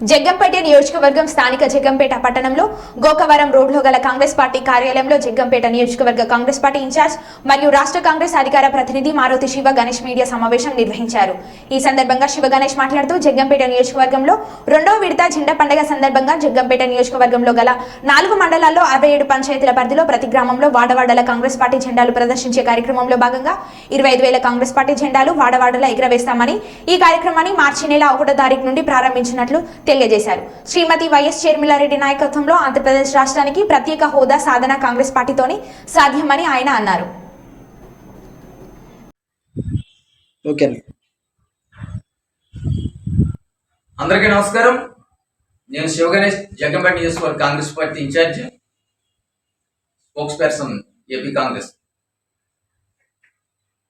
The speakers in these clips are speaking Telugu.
జగ్గంపేట నియోజకవర్గం స్థానిక జగ్గంపేట పట్టణంలో గోకవరం రోడ్లో గల కాంగ్రెస్ పార్టీ కార్యాలయంలో జగ్గంపేట నియోజకవర్గ కాంగ్రెస్ పార్టీ ఇన్ఛార్జ్ మరియు రాష్ట్ర కాంగ్రెస్ అధికార ప్రతినిధి మారుతి శివ గణేష్ మీడియా సమావేశం నిర్వహించారు. ఈ సందర్భంగా శివ గణేష్ మాట్లాడుతూ జగ్గంపేట నియోజకవర్గంలో రెండో విడత జెండా పండుగ సందర్భంగా జగ్గంపేట నియోజకవర్గంలో గల నాలుగు మండలాల్లో అరవై ఏడు పంచాయతీల పరిధిలో ప్రతి గ్రామంలో వాడవాడల కాంగ్రెస్ పార్టీ జెండాలు ప్రదర్శించే కార్యక్రమంలో భాగంగా ఇరవై ఐదు వేల కాంగ్రెస్ పార్టీ జెండాలు వాడవాడల ఎగురవేస్తామని ఈ కార్యక్రమాన్ని మార్చి నెల ఒకటో తారీఖు నుండి ప్రారంభించినట్లు తెలియజేశారు. శ్రీమతి వైఎస్ షర్మిలారెడ్డి నాయకత్వంలో ఆంధ్రప్రదేశ్ రాష్ట్రానికి ప్రత్యేక హోదా సాధన కాంగ్రెస్ పార్టీతోనే సాధ్యమని ఆయన అన్నారు. అందరికీ నమస్కారం. నేను శివగణేష్ జగ్గంపేట నియోజకవర్గ Congress party in-charge spokesperson AP Congress.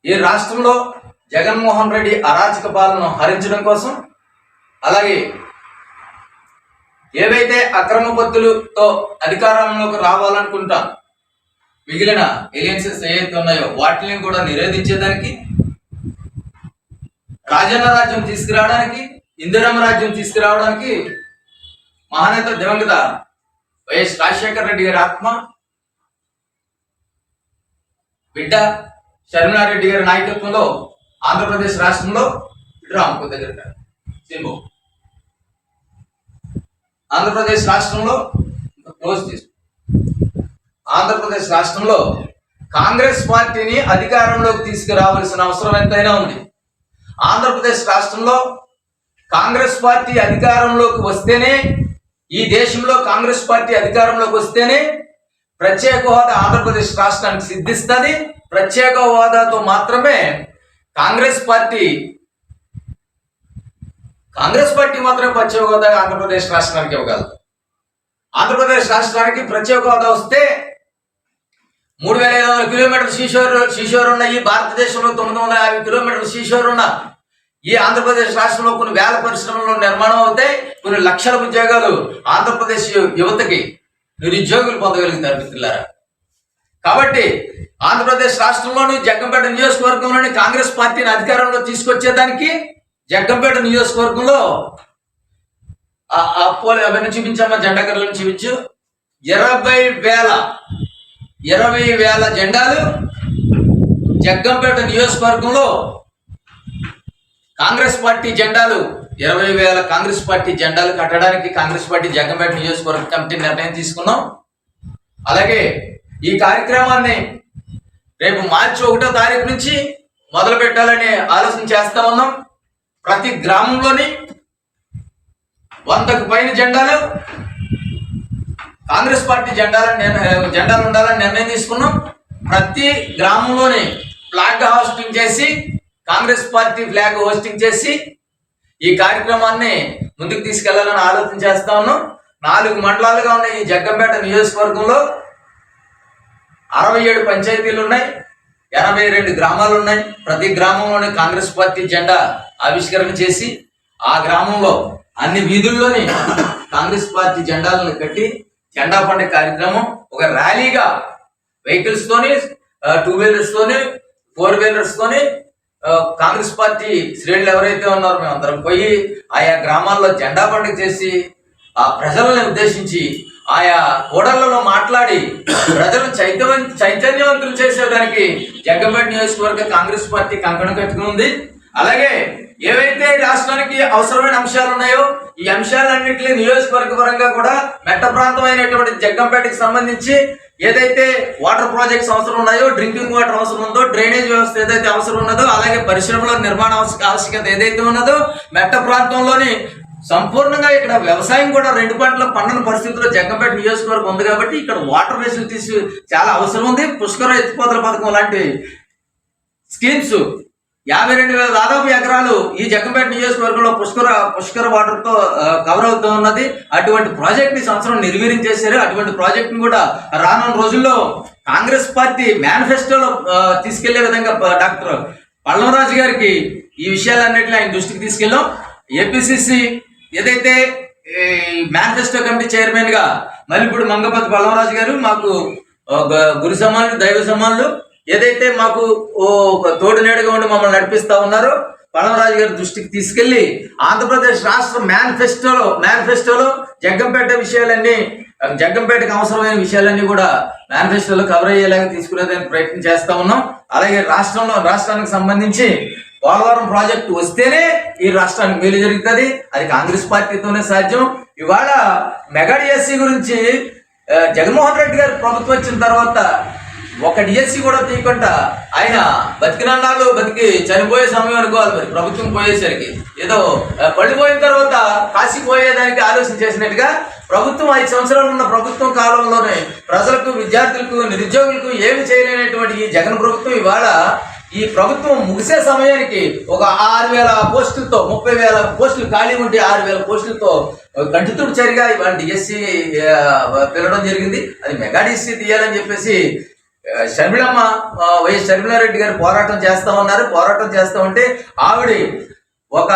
ఈ రాష్ట్రంలో జగన్మోహన్ రెడ్డి అరాచక పాలనను హరించడం కోసం అలాగే ఏవైతే అక్రమ పద్ధతులతో అధికారంలోకి రావాలనుకుంటా మిగిలిన ఎలియన్సెస్ ఏవైతే ఉన్నాయో వాటిని కూడా నిరోధించేదానికి రాజన్న రాజ్యం తీసుకురావడానికి ఇందిరమ్మ రాజ్యం తీసుకురావడానికి మహానేత దివంగత వైఎస్ రాజశేఖర రెడ్డి గారి ఆత్మ బిడ్డ శర్మినారెడ్డి గారి నాయకత్వంలో ఆంధ్రప్రదేశ్ రాష్ట్రంలో రామకు దగ్గర సింబు ఆంధ్రప్రదేశ్ రాష్ట్రంలో క్లోజ్ ఆంధ్రప్రదేశ్ రాష్ట్రంలో కాంగ్రెస్ పార్టీని అధికారంలోకి తీసుకురావాల్సిన అవసరం ఎంతైనా ఉంది. ఆంధ్రప్రదేశ్ రాష్ట్రంలో కాంగ్రెస్ పార్టీ అధికారంలోకి వస్తేనే ఈ దేశంలో కాంగ్రెస్ పార్టీ అధికారంలోకి వస్తేనే ప్రత్యేక హోదా ఆంధ్రప్రదేశ్ రాష్ట్రానికి సిద్ధిస్తుంది. ప్రత్యేక హోదాతో మాత్రమే కాంగ్రెస్ పార్టీ కాంగ్రెస్ పార్టీ మాత్రం ప్రత్యేక హోదా ఆంధ్రప్రదేశ్ రాష్ట్రానికి ఇవ్వగలదు. ఆంధ్రప్రదేశ్ రాష్ట్రానికి ప్రత్యేక హోదా వస్తే మూడు వేల ఐదు వందల కిలోమీటర్ల శ్రీశోర్ శ్రీశోర్ ఉన్న ఈ భారతదేశంలో తొమ్మిది వందల యాభై కిలోమీటర్ల శ్రీశోర్ ఉన్న ఈ ఆంధ్రప్రదేశ్ రాష్ట్రంలో కొన్ని వేల పరిశ్రమలు నిర్మాణం అవుతాయి కొన్ని లక్షల ఉద్యోగాలు ఆంధ్రప్రదేశ్ యువతకి నిరుద్యోగులు పొందగలుగుతారు మిత్రులారా. కాబట్టి ఆంధ్రప్రదేశ్ రాష్ట్రంలోని జగ్గంపేట నియోజకవర్గంలోని కాంగ్రెస్ పార్టీని అధికారంలో తీసుకొచ్చేదానికి జగ్గంపేట నియోజకవర్గంలో ఆ- ఆ పోలి అవన్నీ చూపించమ్మా జెండా కర్రలను చూపించు. ఇరవై వేల ఇరవై వేల జెండాలు జగ్గంపేట నియోజకవర్గంలో కాంగ్రెస్ పార్టీ జెండాలు ఇరవై వేల కాంగ్రెస్ పార్టీ జెండాలు కట్టడానికి కాంగ్రెస్ పార్టీ జగ్గంపేట నియోజకవర్గ కమిటీ నిర్ణయం తీసుకున్నాం. అలాగే ఈ కార్యక్రమాన్ని రేపు మార్చి ఒకటో తారీఖు నుంచి మొదలు పెట్టాలని ఆలోచన చేస్తా ఉన్నాం. ప్రతి గ్రామంలోని వందకు పైన జెండాలు కాంగ్రెస్ పార్టీ జెండాలను నిర్ణ- జెండాలు ఉండాలని నిర్ణయం తీసుకున్నాం. ప్రతి గ్రామంలోని ఫ్లాగ్ హోస్టింగ్ చేసి కాంగ్రెస్ పార్టీ ఫ్లాగ్ హోస్టింగ్ చేసి ఈ కార్యక్రమాన్ని ముందుకు తీసుకెళ్ళాలని ఆలోచన చేస్తా ఉన్నాం. నాలుగు మండలాలుగా ఉన్న ఈ జగ్గంపేట నియోజకవర్గంలో. అరవై ఏడు పంచాయతీలు ఉన్నాయి ఎనభై రెండు గ్రామాలు ఉన్నాయి. ప్రతి గ్రామంలోని కాంగ్రెస్ పార్టీ జెండా ఆవిష్కరణ చేసి ఆ గ్రామంలో అన్ని వీధుల్లోని కాంగ్రెస్ పార్టీ జెండాలను కట్టి జెండా పండుగ కార్యక్రమం ఒక ర్యాలీగా వెహికల్స్ తోని టూ వీలర్స్ తోని ఫోర్ వీలర్స్ తోని కాంగ్రెస్ పార్టీ శ్రేణులు ఎవరైతే ఉన్నారో మేము అందరం పోయి ఆయా గ్రామాల్లో జెండా పండుగ చేసి ఆ ప్రజలను ఉద్దేశించి ఆయా కూడళ్ళలో మాట్లాడి ప్రజలను చైతన్య చైతన్యవంతులు చేసేదానికి జగ్గంపేట నియోజకవర్గ కాంగ్రెస్ పార్టీ కంకణం కట్టుకుంది ఉంది. అలాగే ఏవైతే రాష్ట్రానికి అవసరమైన అంశాలు ఉన్నాయో ఈ అంశాలన్నింటినీ నియోజకవర్గ పరంగా కూడా మెట్ట ప్రాంతమైనటువంటి జగ్గంపేటకి సంబంధించి ఏదైతే వాటర్ ప్రాజెక్ట్స్ అవసరం ఉన్నాయో డ్రింకింగ్ వాటర్ అవసరం ఉందో డ్రైనేజ్ వ్యవస్థ ఏదైతే అవసరం ఉన్నదో అలాగే పరిశ్రమల నిర్మాణ ఆవశ్యకత ఏదైతే ఉన్నదో మెట్ట ప్రాంతంలోని సంపూర్ణంగా ఇక్కడ వ్యవసాయం కూడా రెండు పంటల పండని పరిస్థితిలో జగ్గంపేట నియోజకవర్గం ఉంది కాబట్టి ఇక్కడ వాటర్ ఫెసిలిటీస్ చాలా అవసరం ఉంది. పుష్కర ఎత్తిపోతల పథకం లాంటి స్కీమ్స్ యాభై రెండు వేల దాదాపు ఎకరాలు ఈ జగ్గంపేట నియోజకవర్గంలో పుష్కర పుష్కర వాటర్తో కవర్ అవుతూ ఉన్నది. అటువంటి ప్రాజెక్ట్ని సంవత్సరం నిర్వీర్యం చేశారు. అటువంటి ప్రాజెక్ట్ని కూడా రానున్న రోజుల్లో కాంగ్రెస్ పార్టీ మేనిఫెస్టోలో తీసుకెళ్ళే విధంగా డాక్టర్ పల్లవరాజు గారికి ఈ విషయాలన్నింటినీ ఆయన దృష్టికి తీసుకెళ్ళాం. ఏపీసీసీ ఏదైతే మేనిఫెస్టో కమిటీ చైర్మన్గా ఇప్పుడు మంగపతి పల్లవరాజు గారు మాకు గురు సమానులు దైవ సమానులు ఏదైతే మాకు ఓ ఒక తోడు నీడగా ఉండి మమ్మల్ని నడిపిస్తా ఉన్నారో పలమరాజు గారి దృష్టికి తీసుకెళ్ళి ఆంధ్రప్రదేశ్ రాష్ట్ర మేనిఫెస్టోలో మేనిఫెస్టోలో జగ్గంపేట విషయాలన్నీ జగ్గంపేటకు అవసరమైన విషయాలన్నీ కూడా మేనిఫెస్టోలో కవర్ అయ్యేలాగా తీసుకునేదానికి ప్రయత్నం చేస్తూ ఉన్నాం. అలాగే రాష్ట్రంలో రాష్ట్రానికి సంబంధించి పోలవరం ప్రాజెక్టు వస్తేనే ఈ రాష్ట్రానికి మేలు జరుగుతుంది. అది కాంగ్రెస్ పార్టీతోనే సాధ్యం. ఇవాళ మెగా డిఎస్సీ గురించి జగన్మోహన్ రెడ్డి గారు ప్రభుత్వం వచ్చిన తర్వాత ఒక డిఎస్సి కూడా తీయకుండా ఆయన బతికినన్నాళ్ళు బతికి చనిపోయే సమయం అనుకోవాలి మరి. ప్రభుత్వం పోయేసరికి. ఏదో పడిపోయిన తర్వాత కాశీ పోయేదానికి ఆలోచన చేసినట్టుగా ప్రభుత్వం ఐదు సంవత్సరాలు ఉన్న ప్రభుత్వం కాలంలోనే ప్రజలకు విద్యార్థులకు నిరుద్యోగులకు ఏమి చేయలేనటువంటి ఈ జగన్ ప్రభుత్వం ఇవాళ ఈ ప్రభుత్వం ముగిసే సమయానికి ఒక ఆరు వేల పోస్టులతో ముప్పై వేల పోస్టులు ఖాళీ ఉంటే ఆరు వేల పోస్టులతో కంటితుడు చరిగా ఇవాళ డిఎస్సి పిలవడం జరిగింది. అది మెగా డిఎస్సి తీయాలని చెప్పేసి షర్మిళమ్మ వైఎస్ షర్మిలారెడ్డి గారు పోరాటం చేస్తా ఉన్నారు. పోరాటం చేస్తా ఉంటే ఆవిడ ఒక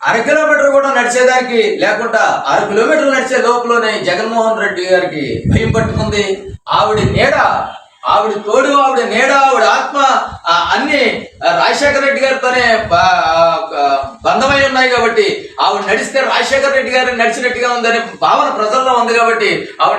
అర కిలోమీటర్ కూడా నడిచేదానికి లేకుండా అర కిలోమీటర్ నడిచే లోపలనే జగన్మోహన్ రెడ్డి గారికి భయం పట్టుకుంది. ఆవిడ నీడ ఆవిడ తోడు ఆవిడ నీడ ఆవిడ ఆత్మ ఆ, అన్ని రాజశేఖర రెడ్డి గారితోనే బంధమై ఉన్నాయి కాబట్టి ఆవిడ నడిస్తే రాజశేఖర రెడ్డి గారు నడిచినట్టుగా ఉందనే భావన ప్రజల్లో ఉంది కాబట్టి ఆవిడ